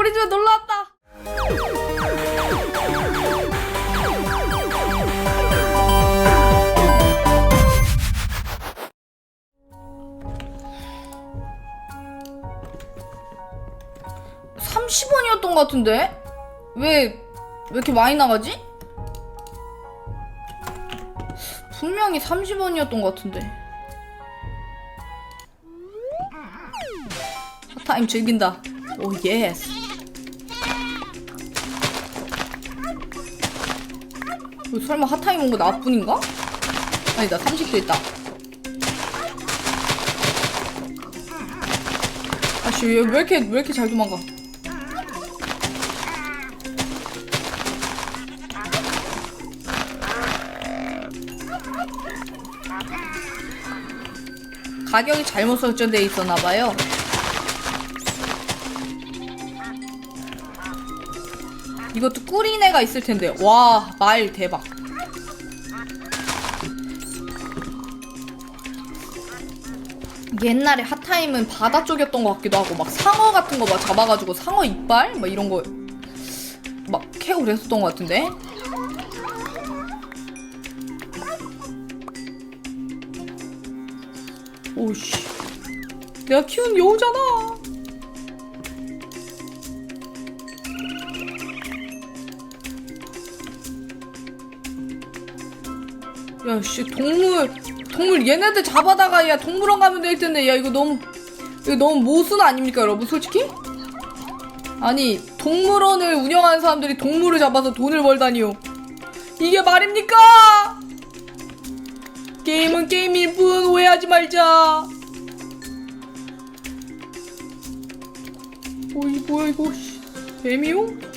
우리 집에 놀러 왔다. (30원이었던) 것 같은데 왜 왜 이렇게 많이 나가지? 분명히 30원이었던 것 같은데 핫타임 즐긴다 오 예스 설마 핫타임 온 거 나뿐인가? 아니다 삼식도 있다 아씨 왜, 왜 이렇게 왜 이렇게 잘 도망가 가격이 잘못 설정돼 있었나 봐요. 이것도 꿀인 애가 있을 텐데. 와, 말 대박. 옛날에 핫타임은 바다 쪽이었던 것 같기도 하고 막 상어 같은 거 막 잡아가지고 상어 이빨? 막 이런 거 막 캐고 그랬었던 것 같은데? 오씨. 내가 키운 여우잖아. 야씨 동물 동물 얘네들 잡아다가 야 동물원 가면 될 텐데 야 이거 너무 이거 너무 모순 아닙니까 여러분 솔직히? 아니 동물원을 운영하는 사람들이 동물을 잡아서 돈을 벌다니요 이게 말입니까? 게임은 게임일 뿐 오해하지 말자 어이 뭐야 이거 씨. 뱀이요?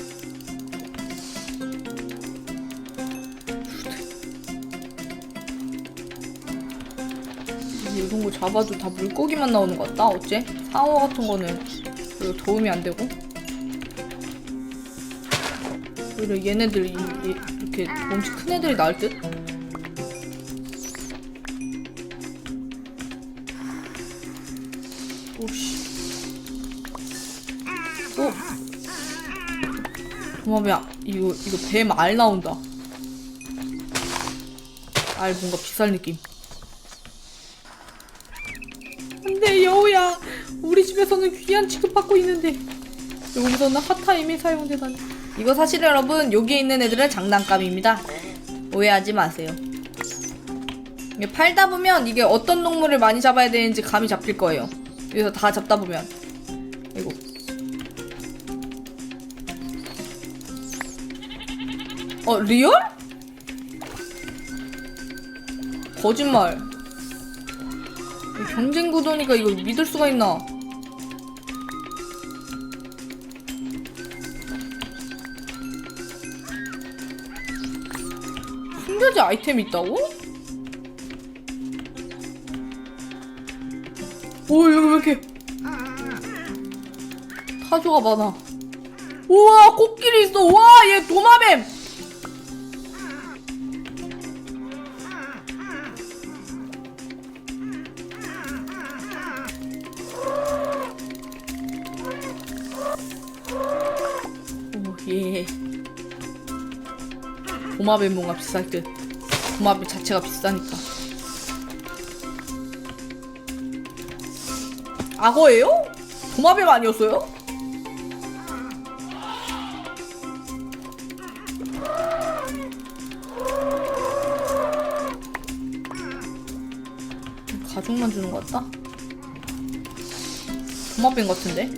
잡아도 다 물고기만 나오는 것 같다 어째? 상어 같은 거는 별로 도움이 안 되고. 오히려 얘네들 이, 이, 이렇게 몸치 큰 애들이 나을 듯? 오씨. 오 고마워야 이거 이거 뱀 알 나온다. 알 뭔가 비쌀 느낌 귀한 취급받고 있는데 여기서는 핫타임이 사용되다니. 이거 사실 여러분 여기에 있는 애들은 장난감입니다. 오해하지 마세요. 팔다 보면 이게 어떤 동물을 많이 잡아야 되는지 감이 잡힐 거예요. 여기서 다 잡다 보면. 이거 어 리얼? 거짓말. 경쟁 구도니까 이거 믿을 수가 있나? 숨겨진 아이템이 있다고? 오 여기 왜 이렇게 타조가 많아. 우와 코끼리 있어. 와얘 도마뱀. 오예. 도마뱀 뭔가 비쌀 듯 도마뱀 자체가 비싸니까 악어예요? 도마뱀 아니었어요? 가죽만 주는 것 같다? 도마뱀 같은데?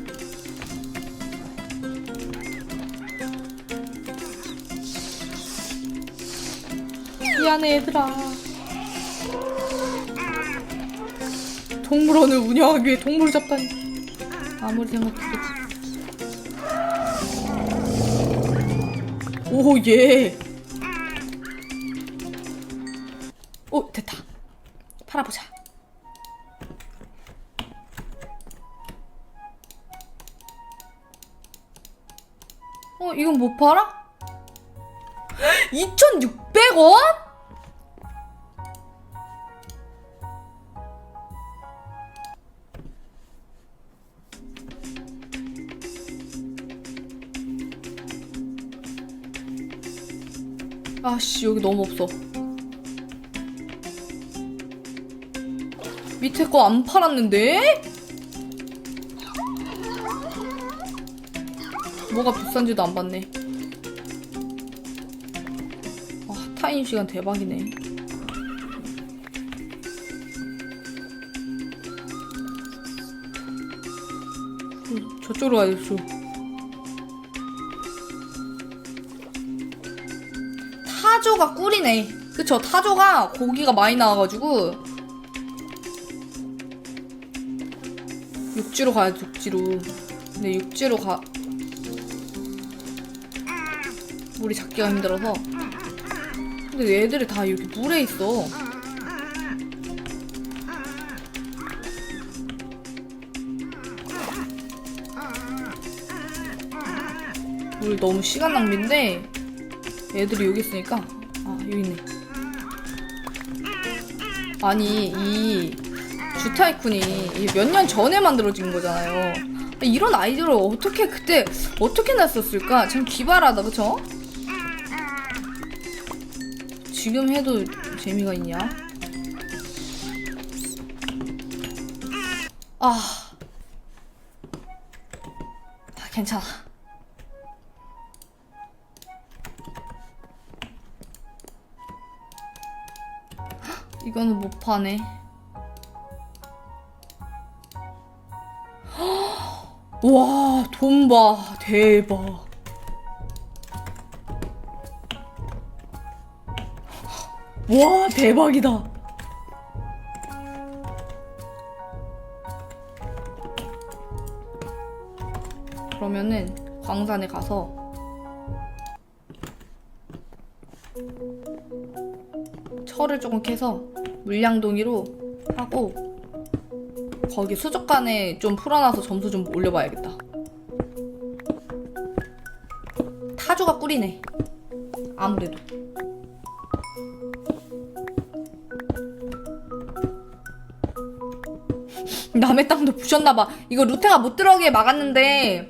미안해 얘들아. 동물원을 운영하기 위해 동물을 잡다니. 아무리 생각해도. 오예. 오 됐다. 팔아보자. 어 이건 못 팔아? 2,600원? 아씨 여기 너무 없어. 밑에 거 안 팔았는데? 뭐가 비싼지도 안 봤네. 와, 타임 시간 대박이네. 음, 저쪽으로 가야 돼, 저. 타조가 꿀이네. 그쵸, 타조가 고기가 많이 나와가지고. 육지로 가야지, 육지로. 근데 육지로 가. 물이 잡기가 힘들어서. 근데 얘들이 다 여기 물에 있어. 물 너무 시간 낭비인데 애들이 여기 있으니까 아니 이 주타이쿤이 몇 년 전에 만들어진 거잖아요. 이런 아이디어를 어떻게 그때 어떻게 냈었을까? 참 기발하다, 그쵸? 지금 해도 재미가 있냐? 아, 아 괜찮아. 이거는 못 파네. 와, 돈 봐. 대박. 와, 대박이다. 그러면은 광산에 가서 철을 조금 캐서 물량동이로 하고 거기 수족관에 좀 풀어놔서 점수 좀 올려봐야겠다. 타조가 꿀이네. 아무래도. 남의 땅도 부셨나봐. 이거 루테가 못 들어오게 막았는데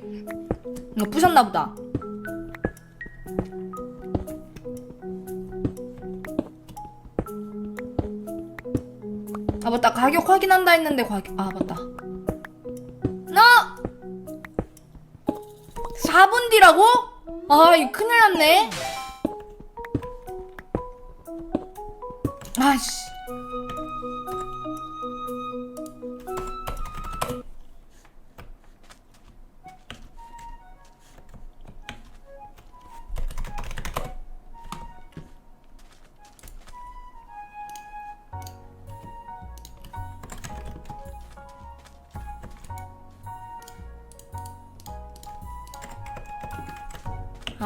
부셨나보다. 아 맞다. 가격 확인한다 했는데 가격 아 맞다. 나 4분 뒤라고? 아 이거 큰일 났네. 아씨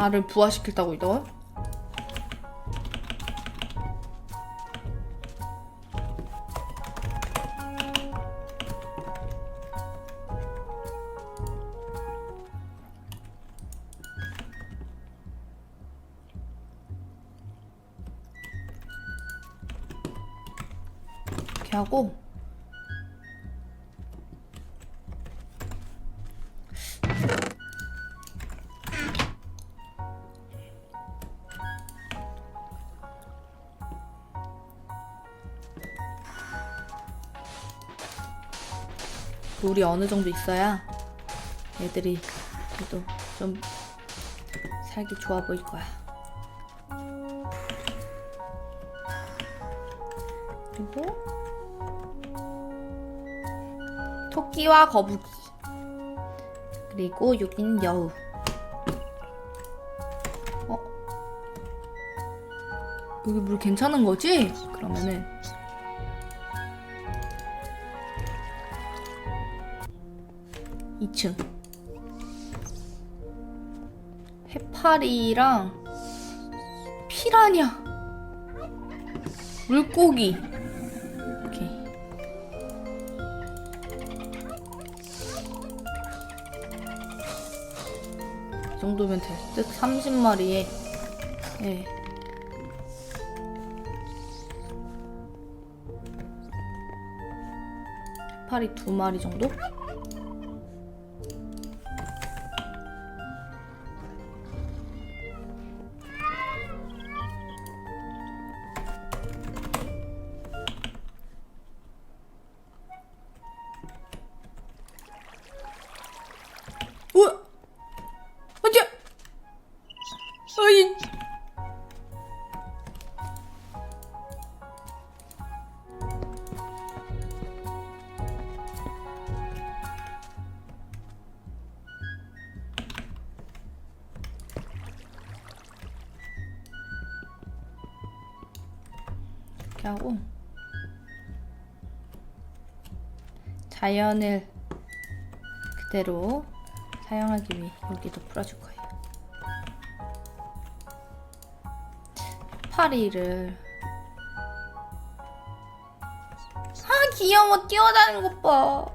알을 부화시켰다고 이거? 이렇게 하고 물이 어느 정도 있어야 애들이 그래도 좀 살기 좋아 보일 거야. 그리고 토끼와 거북이 그리고 여기는 여우. 어? 여기 물 괜찮은 거지? 그러면은 2층. 해파리랑 피라냐? 물고기. 오케이 이 정도면 될 듯? 30마리에. 예. 해파리 두 마리 정도? 하고 자연을 그대로 사용하기 위해 여기도 풀어줄 거예요. 파리를 아 귀여워 뛰어다니는 것 봐.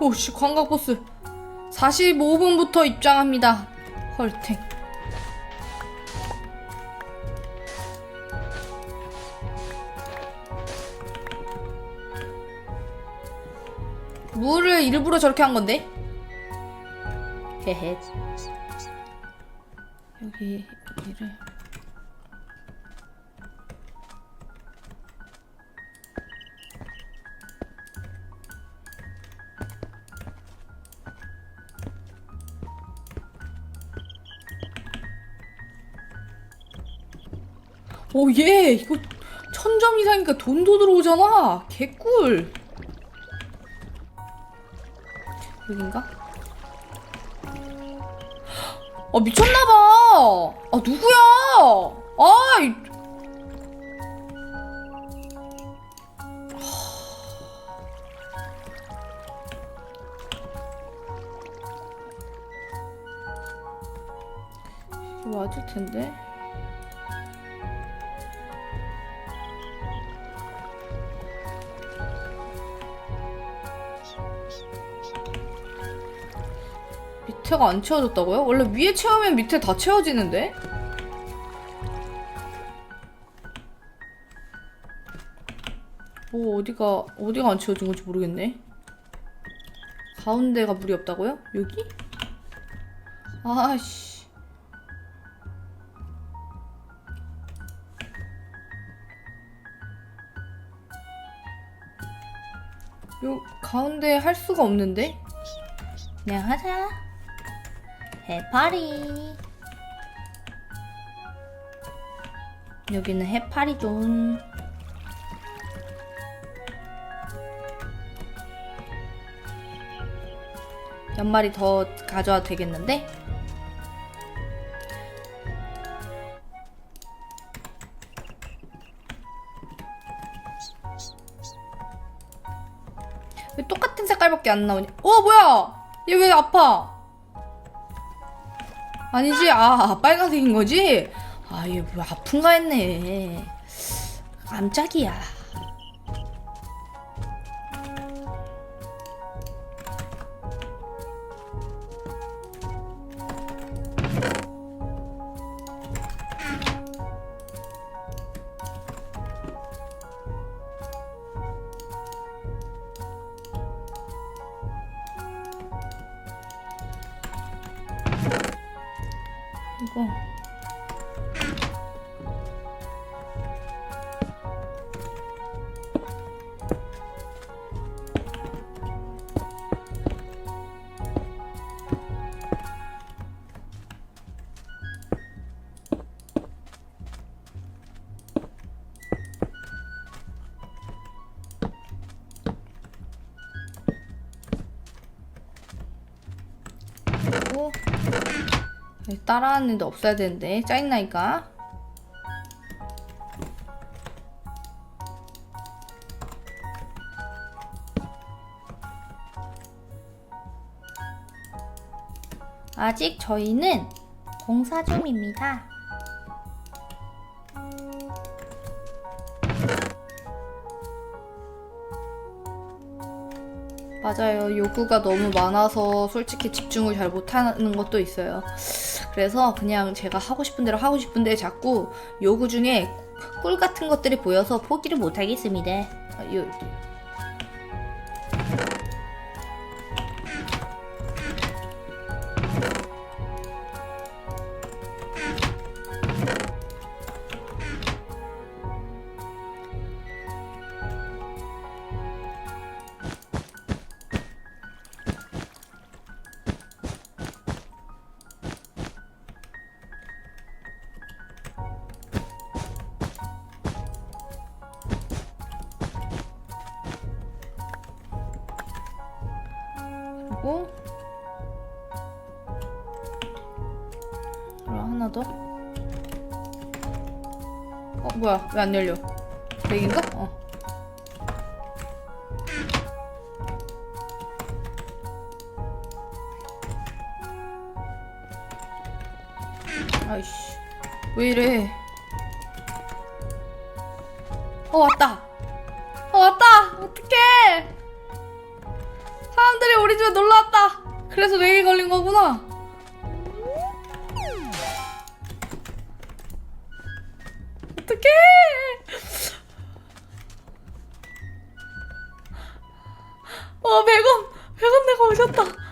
오씨 관광버스 45분부터 입장합니다. 헐탱. 물을 일부러 저렇게 한 건데? 헤헤. 여기 여기를 오, 예! 이거 천 점 이상이니까 돈도 들어오잖아! 개꿀! 여긴가? 아, 미쳤나봐! 아, 누구야! 아, 이... 맞을 텐데. 밑에가 안 채워졌다고요? 원래 위에 채우면 밑에 다 채워지는데? 뭐 어디가 어디가 안 채워진 건지 모르겠네. 가운데가 물이 없다고요? 여기? 아씨. 요 가운데 할 수가 없는데? 그냥 하자. 해파리. 여기는 해파리 존. 몇 마리 더 가져와도 되겠는데? 왜 똑같은 색깔밖에 안 나오냐? 어 뭐야? 얘 왜 아파? 아니지 아 빨간색인 거지? 아얘 왜 아픈가 했네. 깜짝이야. 따라하는데 없어야 되는데 짜증나니까 아직 저희는 공사 중입니다. 맞아요. 요구가 너무 많아서 솔직히 집중을 잘 못하는 것도 있어요. 그래서 그냥 제가 하고 싶은 대로 하고 싶은데 자꾸 요구 중에 꿀 같은 것들이 보여서 포기를 못 하겠습니다. 아, 요, 그리고 그리고 하나 더. 어. 뭐야 왜 안 열려? 렉인가? 어. 어, 100원! 100원 내고 오셨다.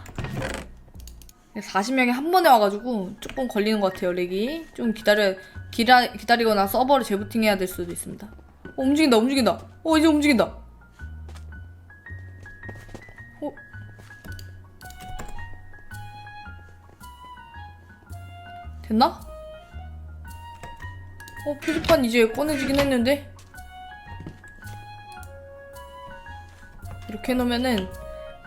40명이 한 번에 와가지고 조금 걸리는 것 같아요, 렉이. 좀 기다려, 기다, 기다리거나 서버를 재부팅 해야 될 수도 있습니다. 어, 움직인다, 움직인다. 어, 이제 움직인다. 어? 됐나? 어, 표지판 이제 꺼내지긴 했는데? 이렇게 해놓으면은,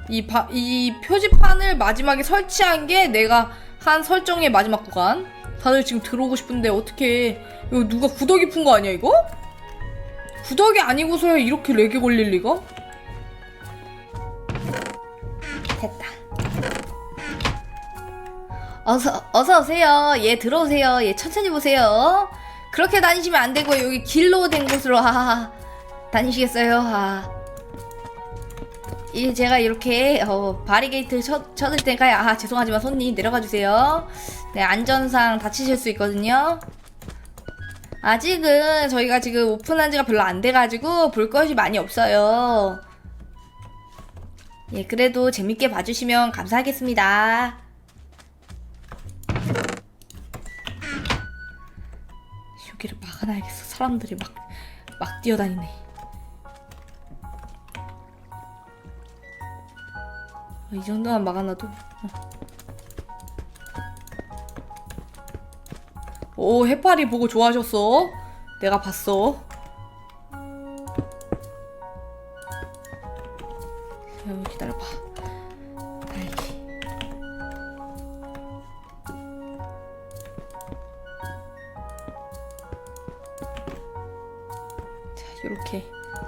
이, 바, 이 표지판을 마지막에 설치한 게 내가 한 설정의 마지막 구간. 다들 지금 들어오고 싶은데 어떻게 이거 누가 구더기 푼 거 아니야 이거? 구더기 아니고서야 이렇게 렉이 걸릴 리가? 됐다. 어서 어서 오세요. 예 들어오세요. 예 천천히 보세요. 그렇게 다니시면 안 되고 여기 길로 된 곳으로 아, 다니시겠어요? 아. 이 제가 이렇게 어, 바리게이트 쳐, 쳐들 테니까요. 아 죄송하지만 손님 내려가 주세요. 네 안전상 다치실 수 있거든요. 아직은 저희가 지금 오픈한 지가 별로 안 돼가지고 볼 것이 많이 없어요. 예 그래도 재밌게 봐주시면 감사하겠습니다. 여기를 막아놔야겠어. 사람들이 막 막 뛰어다니네. 이 정도만 막아놔도. 어. 오 해파리 보고 좋아하셨어? 내가 봤어. 야, 기다려봐. 다행히 자 요렇게.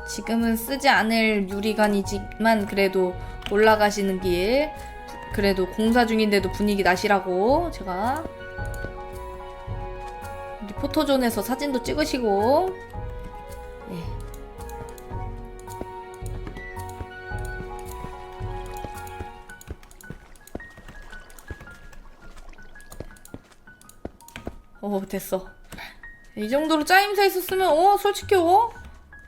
지금은 쓰지 않을 유리관이지만 그래도 올라가시는 길 그래도 공사 중인데도 분위기 나시라고 제가 우리 포토존에서 사진도 찍으시고 예. 어 됐어 이 정도로 짜임새 있었으면 어 솔직히 어?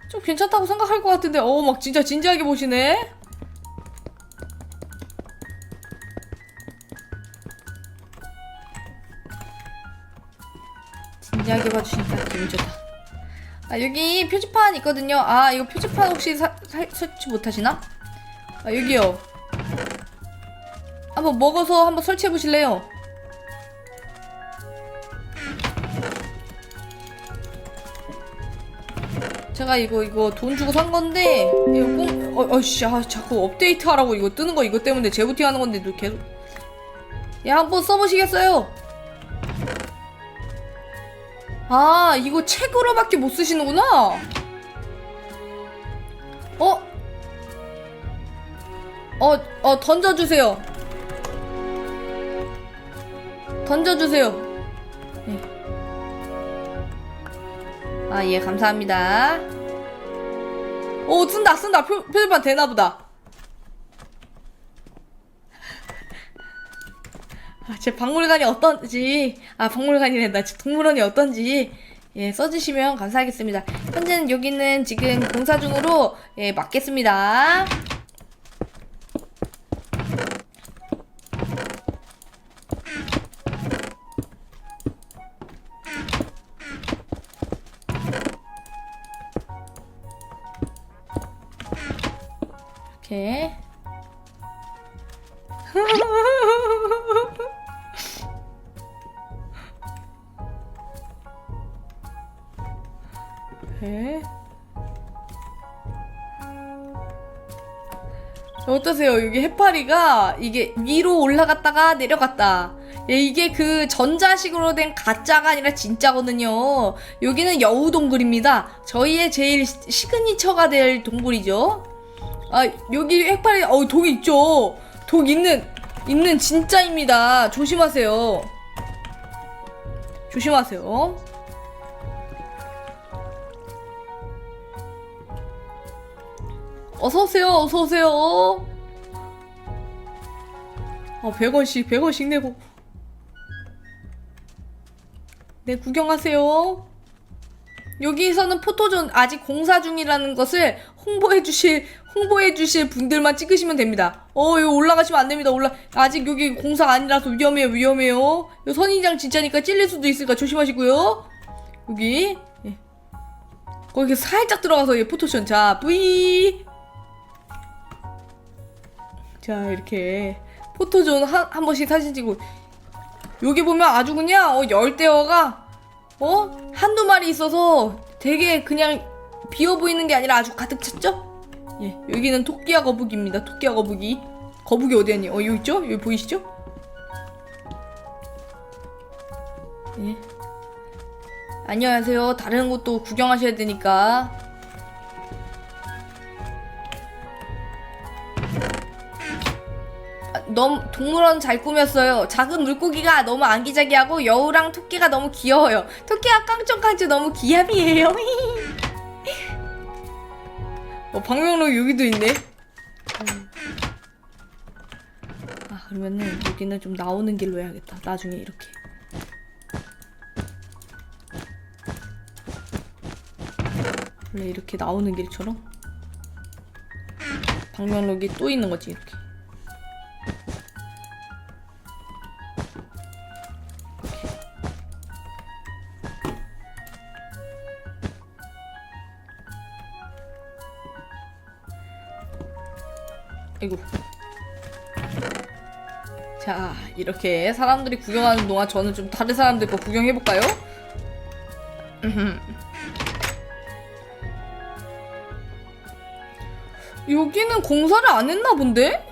좀 괜찮다고 생각할 것 같은데 어 막 진짜 진지하게 보시네 봐주시니까 기분 좋다. 아, 여기 표지판 있거든요. 아, 이거 표지판 혹시 설치 못하시나? 아, 여기요. 한번 먹어서 한번 설치해 보실래요? 제가 이거 이거 돈 주고 산 건데 이거 꼭 어, 어씨 아, 자꾸 업데이트 하라고 이거 뜨는 거 이거 때문에 재부팅 하는 건데 도 계속 야 한번 써보시겠어요? 아, 이거 책으로밖에 못 쓰시는구나. 어? 어, 어, 던져주세요. 던져주세요. 네. 아, 예, 감사합니다. 오, 쓴다, 쓴다. 표, 표지판 되나보다. 아, 제 박물관이 어떤지, 아, 박물관이래. 나 동물원이 어떤지, 예, 써주시면 감사하겠습니다. 현재는 여기는 지금 공사 중으로, 예, 맡겠습니다. 이렇게. 어떠세요? 여기 해파리가 이게 위로 올라갔다가 내려갔다. 예, 이게 그 전자식으로 된 가짜가 아니라 진짜거든요. 여기는 여우 동굴입니다. 저희의 제일 시- 시그니처가 될 동굴이죠. 아, 여기 핵발이, 어, 독 있죠? 독 있는, 있는 진짜입니다. 조심하세요. 조심하세요. 어서오세요, 어서오세요. 아, 100원씩, 100원씩 내고. 네, 구경하세요. 여기서는 포토존 아직 공사 중이라는 것을 홍보해 주실 홍보해 주실 분들만 찍으시면 됩니다. 어, 여기 올라가시면 안 됩니다. 올라 아직 여기 공사가 아니라서 위험해요. 위험해요. 요 선인장 진짜니까 찔릴 수도 있으니까 조심하시고요. 여기 예. 거기 살짝 들어가서 예, 포토존 자, 뿌이. 자, 이렇게 포토존 한, 한 번씩 사진 찍고 여기 보면 아주 그냥 어, 열대어가 어? 한두 마리 있어서 되게 그냥 비어 보이는 게 아니라 아주 가득 찼죠? 예, 여기는 토끼와 거북이입니다. 토끼와 거북이. 거북이 어디 갔니? 어, 여기 있죠? 여기 보이시죠? 예. 안녕하세요. 다른 곳도 구경하셔야 되니까. 너무 동물원 잘 꾸몄어요. 작은 물고기가 너무 아기자기하고 여우랑 토끼가 너무 귀여워요. 토끼가 깡총깡총 너무 귀염이에요. 어, 방명록 여기도 있네. 아 그러면은 여기는 좀 나오는 길로 해야겠다. 나중에 이렇게. 원래 이렇게 나오는 길처럼 방명록이 또 있는 거지 이렇게. 자, 이렇게 사람들이 구경하는 동안 저는 좀 다른 사람들 거 구경해볼까요? 여기는 공사를 안 했나 본데?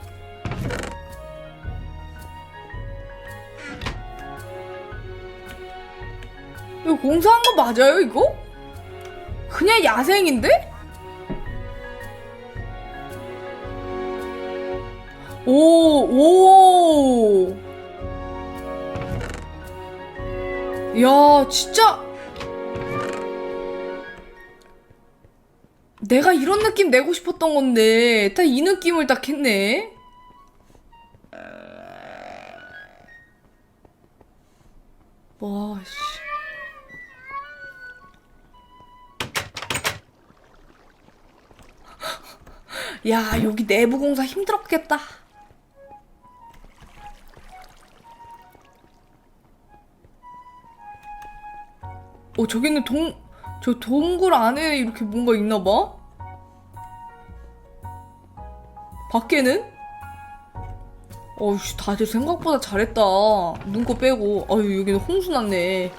이거 공사한 거 맞아요, 이거? 그냥 야생인데? 오, 오. 야, 진짜. 내가 이런 느낌 내고 싶었던 건데, 딱 이 느낌을 딱 했네. 와, 씨. 야, 여기 내부 공사 힘들었겠다. 어, 저기는 동, 저 동굴 안에 이렇게 뭔가 있나 봐? 밖에는? 어우씨, 다들 생각보다 잘했다. 눈곱 빼고. 아유, 여기는 홍수 났네.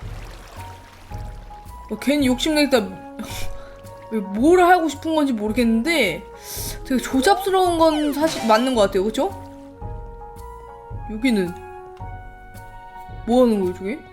어, 괜히 욕심내다 뭘 하고 싶은 건지 모르겠는데 되게 조잡스러운 건 사실 맞는 것 같아요. 그쵸? 여기는 뭐 하는 거예요, 저게?